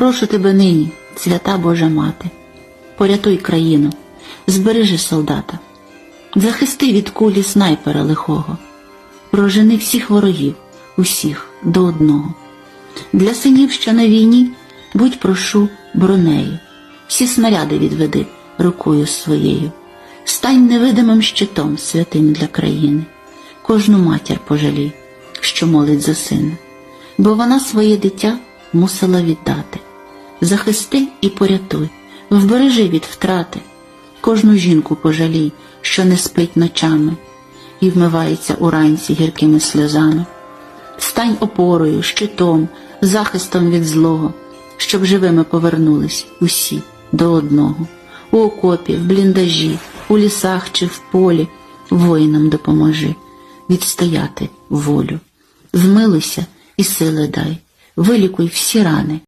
Прошу тебе нині, свята Божа Мати, порятуй країну, збережи солдата, захисти від кулі снайпера лихого, прожени всіх ворогів, усіх до одного. Для синів, що на війні, будь прошу бронею, всі снаряди відведи рукою своєю, стань невидимим щитом святим для країни, кожну матір пожалій, що молить за сина, бо вона своє дитя мусила віддати. Захисти і порятуй, вбережи від втрати, кожну жінку пожалій, що не спить ночами і вмивається уранці гіркими сльозами. Стань опорою, щитом, захистом від злого, щоб живими повернулись усі до одного. У окопі, в бліндажі, у лісах чи в полі воїнам допоможи відстояти волю. Змилуйся і сили дай, вилікуй всі рани,